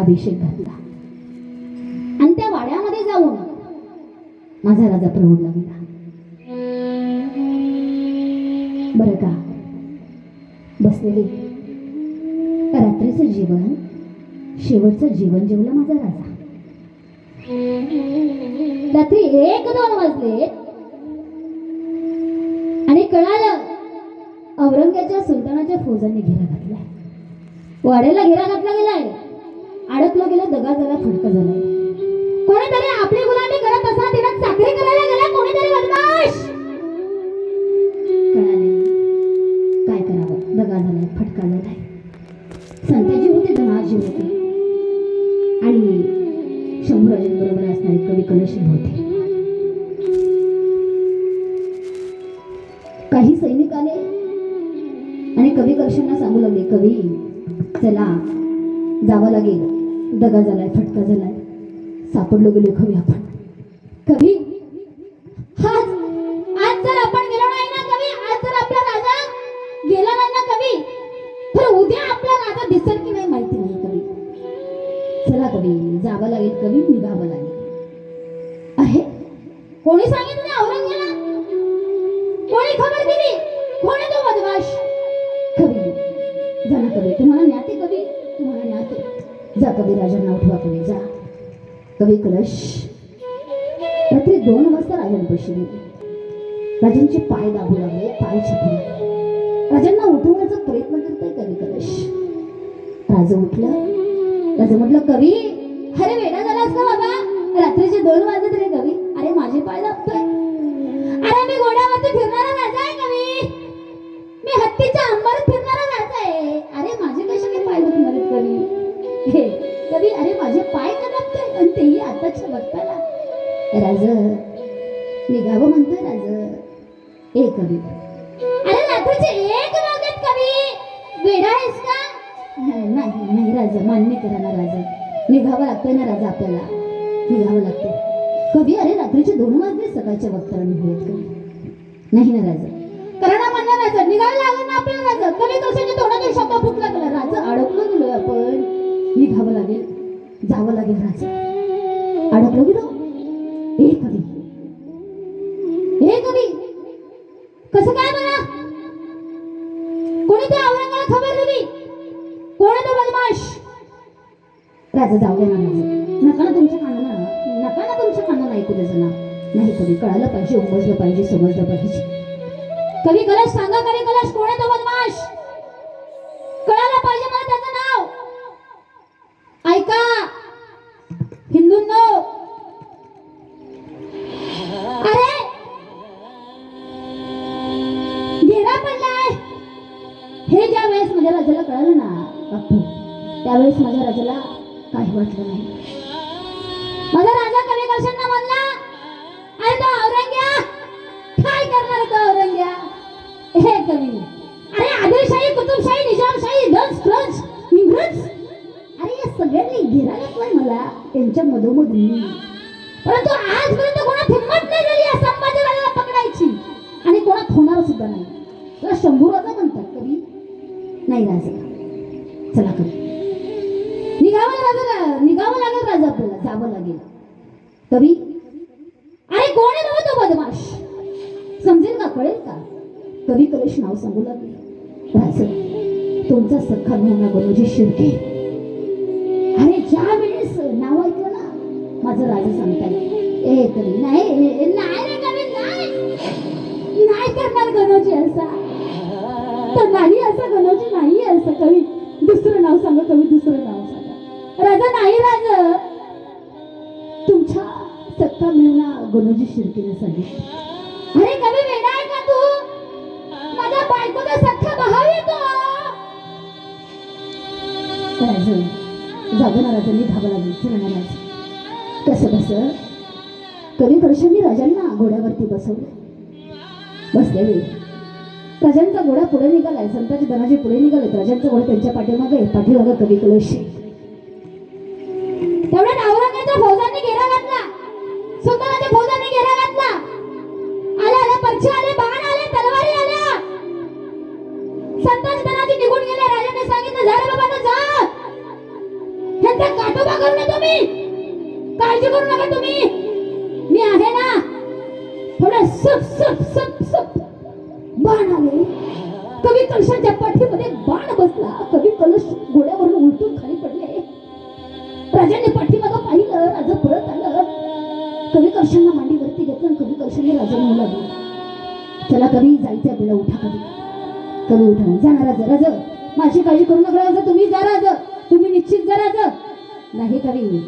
अभिषेक घातला. आणि त्या वाड्यामध्ये जाऊन माझा राजा प्रौढला गेला बरं का? बसलेली. रात्रीचं जीवन शेवटचं जीवन जेवला माझा राजा. रात्री एक दोन वाजले. आणि कळालं औरंगाच्या सुलतानाच्या फौजांनी घेरा घातलाय. वाड्याला घेरा घातला गेलाय. अडकलं गेलं दगा झाला फडका झाला. कोणीतरी आपली गुलामी करत असताना तिला चाकरी करायला गेला कोणीतरी बदमाश! कळाले काय करावं? दगा झालाय फटका झालाय. संताजी होते धनाजी होते. आणि शंभूराजांबरोबर असणारे कवी कलशी होते. काही सैनिक आले आणि कवी कलशांना सांगू लागले कवी चला जावं लागेल. दगा झालाय फटका झालाय. सापडलो गेलो कवी आपण. कवी आज आज जर आपण गेलो नाही ना कवी आज जर आपला राजा गेला नाही ना कवी तर उद्या आपला राजा दिसेल की नाही माहिती नाही कवी. चला कवी जावं लागेल कवी निघावं लागेल. आहे? कोणी सांग कवी कलश। रात्री दोन वाजता राजांपाशी गेले राजांचे पाय दाबू लागले पाय छापू राजांना उठवण्याचा प्रयत्न करताय कवी कलश. राजा उठलं. राजा म्हटलं कवी अरे वेडा झालास का बाबा. रात्रीचे दोन वाजत रे कवी अरे माझे पाय दाबतोय. अरे मी घोड्यावरती फिरणारा राजा आहे कवी मी हत्तीच्या अंबारात फिरणारा राजा आहे. अरे माझे कशाने पाय दुखणार कवी हे कवी अरे माझे पाय पण तेही आताच्या वक्ताला. राज निघावं म्हणतोय राज. हे कवी. अरे रात्रीचे एक वाजत कवी. वेडा आहेस का? नाही नाही राजा मान्य करा ना राजा. निघावं लागतंय ना राजा आपल्याला. निघावं लागतंय. कवी अरे रात्रीचे दोन वाजले सकाळच्या वक्ताला निघूयात कवी. नाही ना राजा. कारण म्हणणार राजा. निघावं लागेल ना आपल्याला राजा. कवी कशाच्या थोडा दिवसात फुटला गेला राजा अडकलो गेलोय आपण. निघावं लागेल. जावं लागेल राजा. अडकलो गेलो ए कवी. हे कवी. कसं काय बरं? कोणी त्या औरंगाला खबर दिली? कोण तो बदमाश? राजा जाऊ दे ना राजा नका ना तुमच्या कानाला. नका ना तुमच्या कानाला ऐकू द्यायचं ना नाही कवी कळालं पाहिजे उमजलं पाहिजे समजलं पाहिजे. कवी कलश सांगा कवी कलश कोण तो बदमाश? कळालं पाहिजे मला त्याचं नाव. ऐका. हिंदूंनो अरे परंतु आजपर्यंत कोणात हिंमत नाही झाली या संभाजीराजाला पकडायची. आणि कोणात होणार सुद्धा नाही. तुला शंभू राजा म्हणतात कवी नाही राजा. चला कधी निघावं लागेल निघावं लागेल राजा आपल्याला. जावं लागेल. कवी? अरे कोण आहे बाबा तो बदमाश? समजेल का? कळेल का? कवी कलेश नाव सांगू लागले. राजा तुमचा सखा म्हणून गणोजी शिर्के. अरे ज्या वेळेस माझं राजा सांगताय ए तरी नाही नाही रे कवी नाही. नाही करणार गणोजी असा. तर नाही असं गणोजी नाही असं कवी. दुसरं नाव सांगा कवी दुसरं नाव सांगा. राजा नाही राज. तुमच्या सत्ता मिळणार गणोजी शिर्केने सांगितलं अरे कवी वेडा आहे का तू? माझ्या बायकोचा सख्खा भाव येतो राजा जागो ना राजांनी धावा लागली चला ना राज. कसं बस कवी वर्षांनी राजांना घोड्यावरती बसवलं? बसलेले राजांचा घोडा पुढे निघालाय. संताजी धनाजी पुढे निघाले राजांचा घोडा त्यांच्या पाठीमागे पाठीमागे कवी कलशी तेवढ्या औरंगाच्या फौजांनी घेरा घातला. सुलतानाच्या फौजांनी घेरा घातला. आले आले परछे आले बाण आले तलवारी आल्या. संताजी धनाजी निघून गेले. राजाने सांगितलं जा रे बाबा जा. ह्यांचा काटोबा करू नका तुम्ही. काळजी करू नका तुम्ही. मी आहे ना थोडं सप सप सप सप. बाण आले. कवी कलशाच्या पाठीमध्ये बाण बसला. कवी कलश घोड्यावरून उलटून खाली पडले. राजाने पाठीमागं पाहिलं राजा परत आलं. कवी कलशांना मांडीवरती घेतलं कवी कलशाने राजा म्हणू चला कवी जायचं आपल्याला उठा कवी कवी उठा जाणार राजा राजा. माझी काळजी करू नका राजा. तुम्ही जा राजा. तुम्ही निश्चित जा राजा. नाही कवी.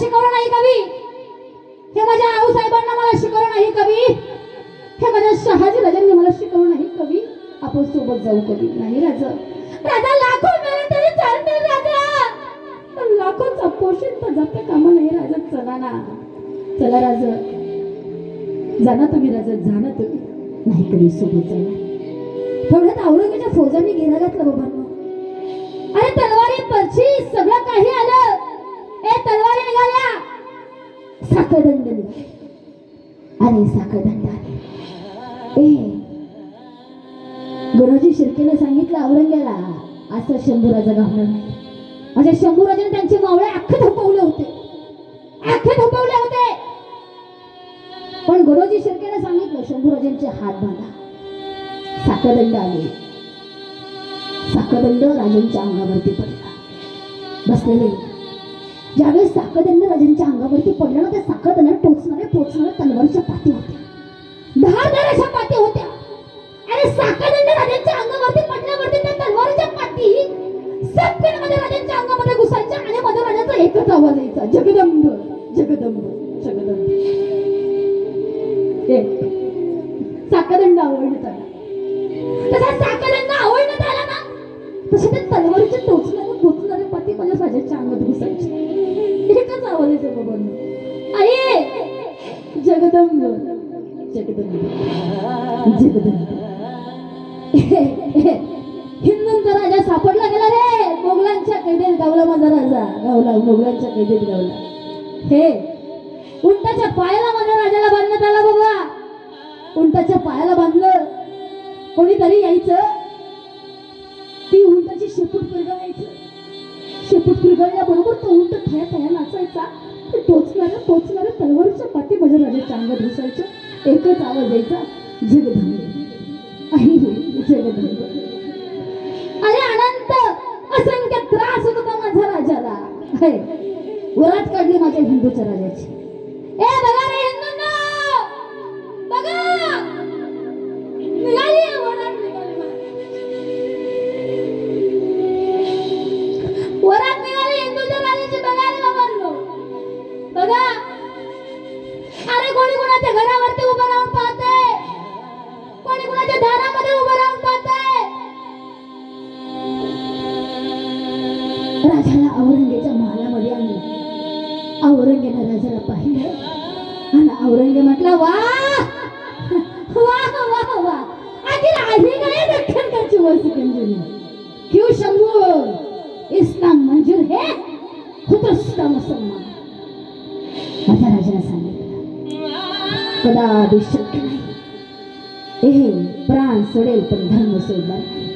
शिकवलं नाही कवी? हे माझ्या आऊ साहेबांना मला शिकवलं नाही कवी. हे माझ्या शहाजी राजांनी मला शिकवलं नाही कवी. आपण सोबत जाऊ कवी. नाही राजा. राजा लाखो मिळाले तरी चालते राजा. पण लाखोचा पोषण तर जाते कामा नाही राजा. चला ना. चला राजा. जाना तुम्ही राजा. जाना तुम्ही. नाही कवी सोबत जाऊ. थोड्यात औरंगाच्या फौजांनी घेरा घातला बाबांना. अरे तलवारी पर्ची सगळं काही आलं. ए तलवारी निघाल्या. साखरदंड निघाले अरे साखरदंड आले ए गुरुजी शिर्केने सांगितलं औरंग्याला असं शंभूराजा गावणार नाही. माझ्या शंभूराजाने त्यांचे मावळे अख्खे धोपवले होते. अख्खे धोपवले होते. पण गुरुजी शिर्केने सांगितलं शंभूराजांचे हात बांधा. साखरदंड आले साखरदंड राजांच्या अंगावरती पडला. बसलेले ज्यावेळेस साखरदंड राजांच्या अंगावरती पडलं ना त्या साखरदंडाला टोचणारे टोचणारे तलवारच्या पाती होत्या. धारदार अशा पाती होत्या. आणि साखरदंड राजांच्या अंगावरती पडल्यावरती त्या तलवारीच्या पाती सपकनमध्ये राजांच्या अंगामध्ये घुसायच्या आणि मध्ये राजाचा एकच आवाज यायचा जगदंब जगदंब जगदंब. साखरदंड आवडण्यात आला. तसा साखरदंड आवडण्यात आला ना तसे ते तलवारीचे टोचणारे टोचणारे पाती माझ्या राजाच्या अंगात घुसायचे आवाज येतो बाबांना आई जगदंब. जगदंब. जगदंब. हिंदूंचा राजा सापडला गेला रे. मोगलांच्या कैदेत गावला माझा राजा. गावला मोगलांच्या कैदेत गावला. हे उंटाच्या पायाला माझ्या राजाला बांधण्यात आला बाबा. उंटाच्या पायाला बांधलं. कोणीतरी यायचं. ती उंटाची शेपूट परगावायचं. पिरगळायचं शेपूट पिरगळल्याबरोबर तो उंट थया थया नाचायचा. ते टोचणाऱ्या टोचणाऱ्या तलवारीच्या पाठी माझ्या राजाच्या अंगात घुसायचं. एकच आवाज यायचा जगधंबे आई जगधंबे अरे अनंत असंख्य त्रास होत होता माझ्या राजाला? वरात काढली माझ्या हिंदूच्या राजाची. राजाला औरंगेच्या महालामध्ये आणलं. औरंगेनं राजाला पाहिलं. आणि औरंगे म्हटलं वा! वा वा वा! आखिर आधी काय दख्खनकाची वसुकंजनी क्यों शंभू? इस्लाम मंजूर है? खुदस्ता मुसलमान माझ्या राजाला सांगितलं कदापि शक्य नाही. ए प्राण सोडेल पण धर्म सोडणार नाही.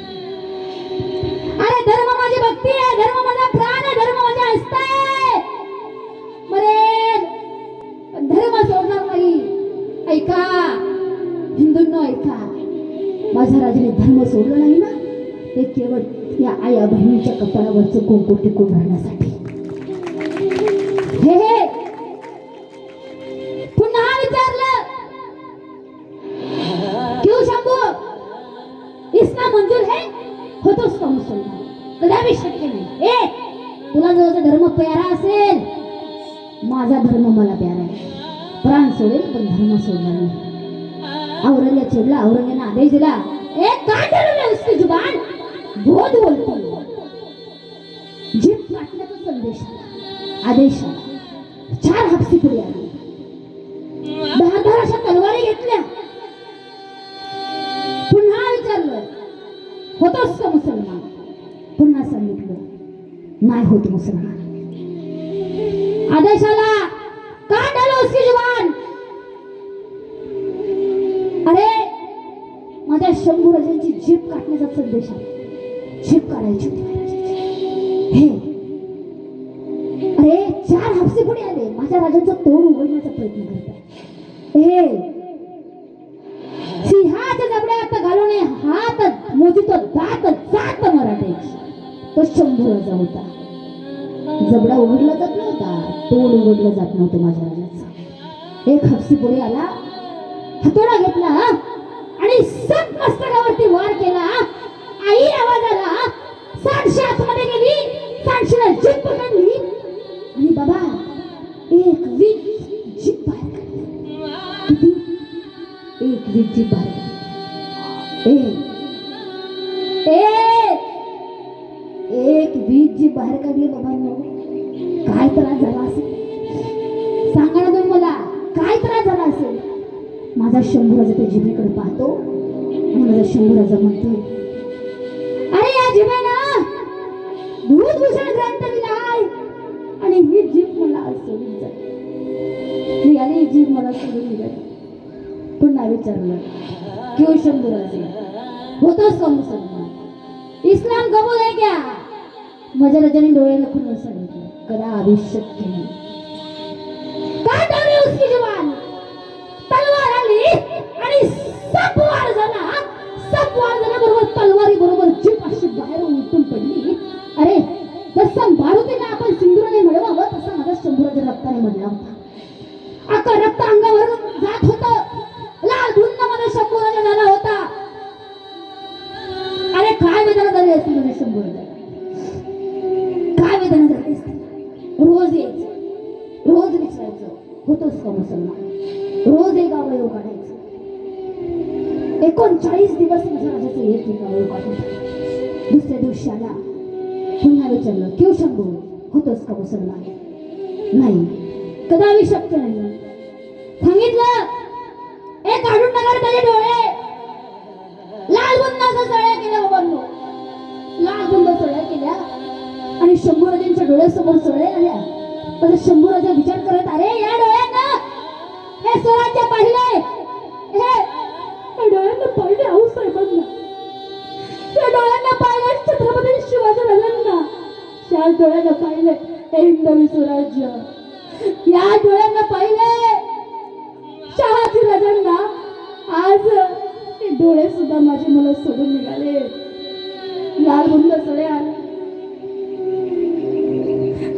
हिंदूंनो ऐका माझ्या राजाने धर्म सोडलं नाही ना? ते केवळ या आया बहिणीच्या कपाळावरचं कुंकू टिकून राहण्यासाठी. हे हे! पुन्हा विचारलं! क्यों शंभू? इस्लाम मंजूर है? होतोच का मुसलमान। कदापि शक्य नाही. ए तुला जो धर्म प्यारा असेल? माझा धर्म मला प्यारा आहे प्राण सोडेल पण धर्म सोडणार नाही. औरंग्या औरंगाने आदेश दिला. ए काय झालं उसकी जुबान. बहुत बोलतो जीप काटण्याचा संदेश आला आदेश आला चार हापसी पुढे आली दहा दहा अशा तलवारी घेतल्या. पुन्हा विचारलं होतोस का मुसलमान. पुन्हा सांगितलं नाही होत मुसलमान. आदेशाला जीप संदेश आहे जीप काढायची हे. अरे चार हापसे पुढे आले? माझ्या राजाचं तोंड उघडण्याचा प्रयत्न करत आहे. हे. सिंहाच्या आता घालून हात मोजितो दात जात मराठ्याची तो शंभराचा होता. जबडा उघडला जात नव्हता. तोंड उघडलं जात नव्हतं माझ्या राजाचं. एक हापसी पुढे आला. हातोडा घेतला आणि सत मस्तकावरती वार केला. आई आवाजाला सांडशी आतमध्ये गेली. सांडशीला जीप पकडली. आणि बाबा एक वीज जीप बाहेर किती? एक वीज जीप बाहेर एक. वीज जी बाहेर काढली बाबांनो. काय त्रास झाला असेल? माझा शंभूराजा त्या जिभेकडे पाहतो आणि माझा शंभूराजा म्हणतो अरे या जिभेनं दूधभूषण ग्रंथ लिहिलाय आणि ही जीभ मला सोडून जाईल. निघाली ही जीभ मला सोडून निघाली पुन्हा विचारलं क्यों शंभूराजे? होतोस का मुसलमान? इस्लाम कबूल आहे क्या? माझ्या राजाने डोळे लखून सांगितलं कदा शक्य केली? का डावली उसकी जवान सप वार झाला सप तलवारी बरोबर जीप अशी बाहेर उलटून पडली. अरे जसं मारुतीला आपण सिंधुराने मिळवावं तसं माझा शंभूराच्या रक्ताने म्हणला होता आता रक्त अंगावरून जात होतं. मुसलमान नाही. कदापि शक्य नाही. सांगितलं. ए काढून टाका त्याचे डोळे. लाल बुंदाच्या सळ्या केल्या बाबांनो लाल बुंद सळ्या केल्या. आणि शंभूराजांच्या डोळ्यासमोर सळ्या आल्या पण शंभूराजा विचार करत अरे या डोळ्यांना. हे स्वराज्य पाहिले हे डोळ्यांना पाहिले आऊ साहेबांना. या डोळ्यांना पाहिले छत्रपती शिवाजी राजांना या डोळ्यांना हे हिंदवी स्वराज्य या डोळ्यांना पाहिले. शहाची राजांना आज हे डोळे सुद्धा माझे मला सोडून निघाले. लाल गुंड सड्या.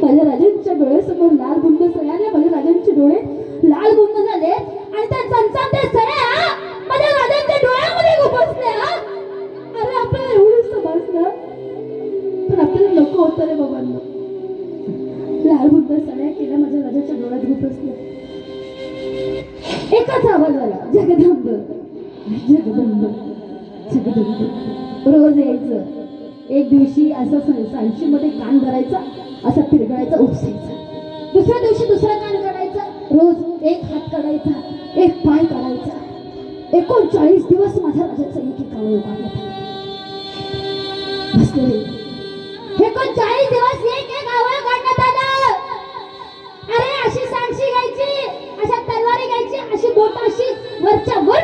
माझ्या राजांच्या डोळ्यासमोर लाल गुंड सड्या माझ्या राजांचे डोळे लाल गुंड झाले. आणि त्या चमचा त्या सळ्या माझ्या राजांच्या डोळ्यामध्ये खुपसल्या अरे आपल्याला एवढंच समजलं? पण आपल्याला नको होतं रे बाबांना. लाल सगळ्या केल्या माझ्या राजाच्या डोळ्यात खुपसल्या एकाच आवाज आला जगदंब जगदंब जगदंब. रोज यायचं. एक दिवशी असं सांशी मध्ये कान धरायचा असा तिरगळायचा उपसायचा दुसऱ्या दिवशी दुसरा कान काढायचा रोज एक हात काढायचा एक पाय काढायचा. एकोणचाळीस दिवस माझ्या राजाचा एक एकावर अवयव आला बसलेले एकोणचाळीस दिवस एक एक आवळ काढण्यात अशी बोट अशी वरच्या वर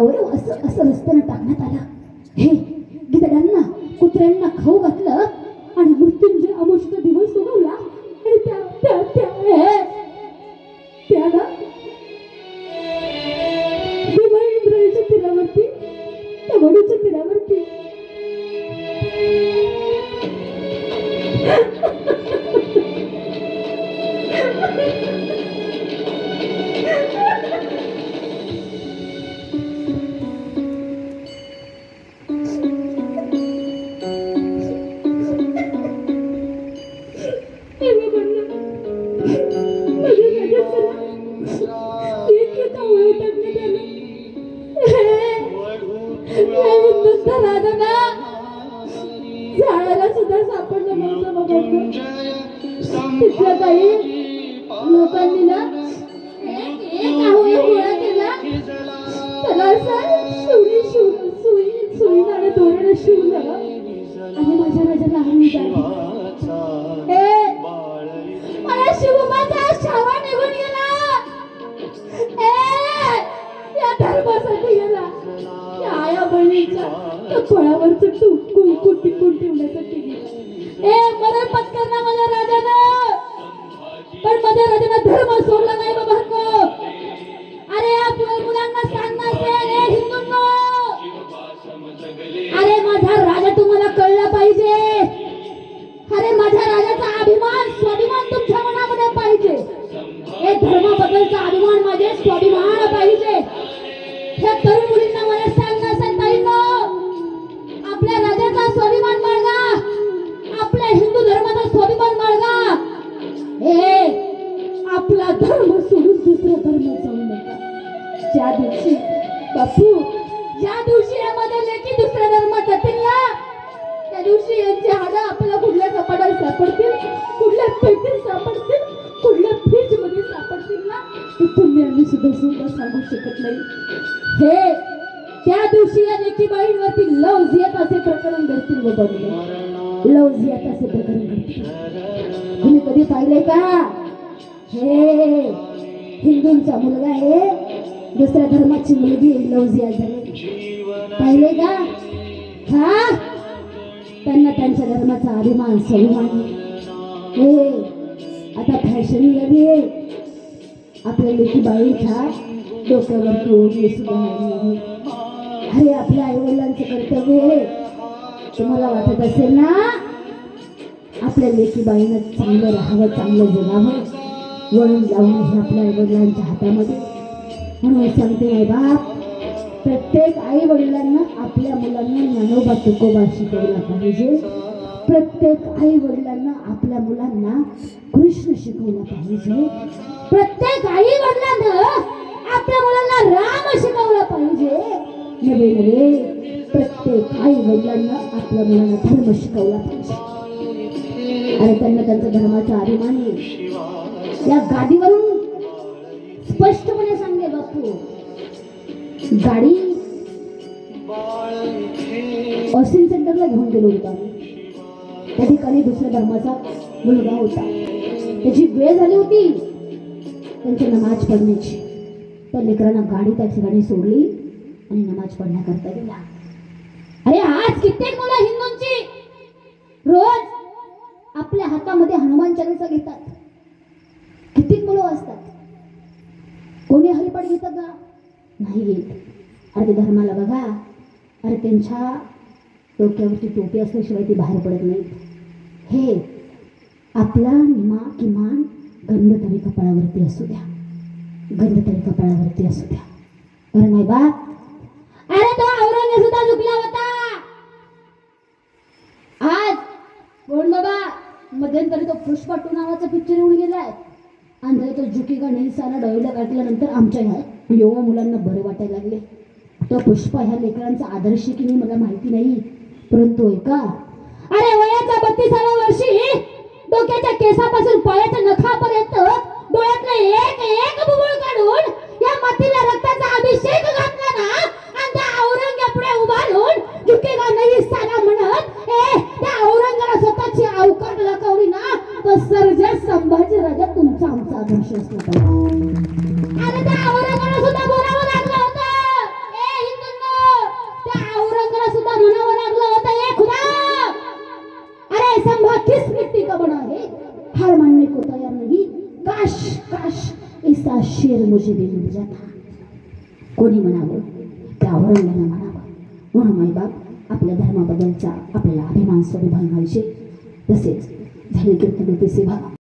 अवयव असं असं रस्त्यानं टाकण्यात आला. हे गिदडांना कुत्र्यांना खाऊ धर्म सोडला नाही बाबा सापडतील कुठल्या पेटीत सापडतील कुठल्या फ्रीजमध्ये सापडतील ना ते तुम्ही आम्ही सुद्धा सुद्धा सांगू शकत नाही. हे त्या दिवशी या लेखी बाईंवरती लव्ज येत असे प्रकरण घडतील बाबा लव्ज येत असे प्रकरण घडतील. तुम्ही कधी पाहिले का? हे हिंदूंचा मुलगा आहे. दुसऱ्या धर्माची मुलगी लव्ज या झाली. पाहिले का? हा? त्यांना त्यांच्या धर्माचा अभिमान स्वाभिमान हे आता फॅशन लगे आपल्या लेखी बाईच्या डोक्यावरती ओढणी सुद्धा अरे आपल्या आई वडिलांचं कर्तव्य आहे. तुम्हाला वाटत असेल ना? आपल्या लेखी बाईनं चांगलं राहावं चांगलं जगावं. वळून जाऊन हे आपल्या आई वडिलांच्या हातामध्ये. म्हणून सांगते आई बाप प्रत्येक आई वडिलांना आपल्या मुलांना ज्ञानोबा तुकोबा शिकवला पाहिजे. प्रत्येक आई वडिलांना आपल्या मुलांना कृष्ण शिकवला पाहिजे. प्रत्येक आई वडिलांना आपल्या मुलांना राम शिकवला पाहिजे. नवे नवे प्रत्येक आई वडिलांना आपल्या मुलांना धर्म शिकवला पाहिजे. आणि त्यांना त्यांचा धर्माचा अभिमान या गादीवरून स्पष्टपणे सांगले बापू. गाडी ऑस्टिन सेंटरला घेऊन गेलो होता त्या ठिकाणी दुसऱ्या धर्माचा मुलगा होता. त्याची वेळ झाली होती. त्यांची नमाज पडण्याची त्या लेकरांना गाडी त्या ठिकाणी सोडली आणि नमाज पडण्याकरता गेला. अरे आज कित्येक मुलं हिंदूंची रोज आपल्या हातामध्ये हनुमान चालीसा घेतात. कित्येक मुलं असतात कोणी हरिपाठ घेतात का नाही. घेत अरे ते धर्माला बघा. अरे त्यांच्या डोक्यावरती टोपी असल्याशिवाय ते बाहेर पडत नाहीत हे आपला निमा किमान गंध तरी कपाळावरती असू द्या. गंध तरी कपाळावरती असू द्या. कारण नाही बा? अरे तो औरंग सुद्धा झुकला होता. आज कोण बाबा मध्यंतरी तो पुष्पाटू नावाचा पिक्चर येऊन गेलाय. आणि तो झुकी गणेशाला सारा काढल्यानंतर आमच्या ह्या युवा मुलांना बरं वाटायला लागले. तो पुष्पा ह्या लेकरांचा आदर्श की नाही मला माहिती नाही. परंतु एका अरे वयाच्या बत्तीसाव्या वर्षी डोक्याच्या केसापासून पायाच्या नखापर्यंत डोळ्यातला एक एक बुबुळ काढून या मातीला